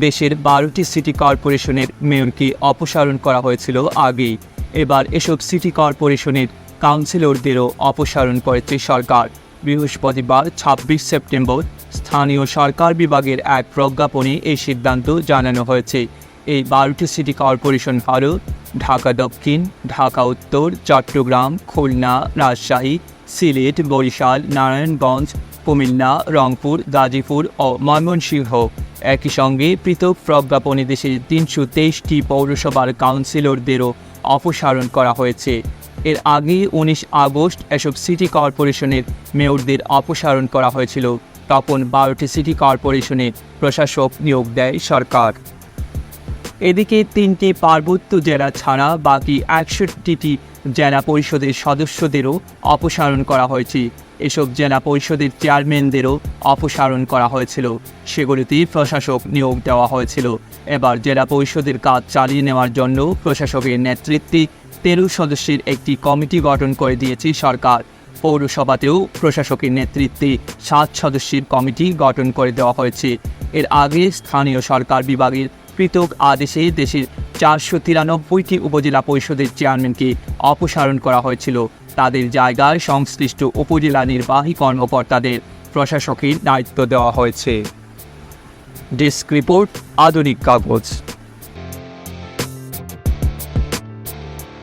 দেশের বারোটি সিটি কর্পোরেশনের মেয়রকে অপসারণ করা হয়েছিল আগে এবার এসব সিটি কর্পোরেশনের কাউন্সিলরদেরও অপসারণ করেছে সরকার। বৃহস্পতিবার ছাব্বিশ সেপ্টেম্বর স্থানীয় সরকার বিভাগের এক প্রজ্ঞাপনে এই সিদ্ধান্ত জানানো হয়েছে। এই বারোটি সিটি কর্পোরেশন হল ঢাকা দক্ষিণ, ঢাকা উত্তর, চট্টগ্রাম, খুলনা, রাজশাহী, সিলেট, বরিশাল, নারায়ণগঞ্জ, কুমিল্লা, রংপুর, গাজীপুর ও ময়মনসিংহ। একই সঙ্গে পৃথক প্রজ্ঞাপনে দেশের তিনশো তেইশটি পৌরসভার কাউন্সিলরদেরও অপসারণ করা হয়েছে। এর আগে উনিশ আগস্ট এসব সিটি কর্পোরেশনের মেয়রদের অপসারণ করা হয়েছিল। তখন বারোটি সিটি কর্পোরেশনে প্রশাসক নিয়োগ দেয় সরকার। এদিকে তিনটি পার্বত্য জেলা ছাড়া বাকি একষট্টিটি জেলা পরিষদের সদস্যদেরও অপসারণ করা হয়েছে। এসব জেলা পরিষদের চেয়ারম্যানদেরও অপসারণ করা হয়েছিল। সেগুলিতে প্রশাসক নিয়োগ দেওয়া হয়েছিল। এবার জেলা পরিষদের কাজ চালিয়ে নেওয়ার জন্য প্রশাসকের নেতৃত্বে তেরো সদস্যের একটি কমিটি গঠন করে দিয়েছে সরকার। পৌরসভাতেও প্রশাসকের নেতৃত্বে সাত সদস্যের কমিটি গঠন করে দেওয়া হয়েছে। এর আগে স্থানীয় সরকার বিভাগের পৃথক আদেশে দেশের চারশো তিরানব্বইটি উপজেলা পরিষদের চেয়ারম্যানকে অপসারণ করা হয়েছিল। তাদের জায়গায় সংশ্লিষ্ট উপজেলা নির্বাহী কর্মকর্তাদের প্রশাসকের দায়িত্ব দেওয়া হয়েছে। ডেস্ক রিপোর্ট, আধুনিক কাগজ।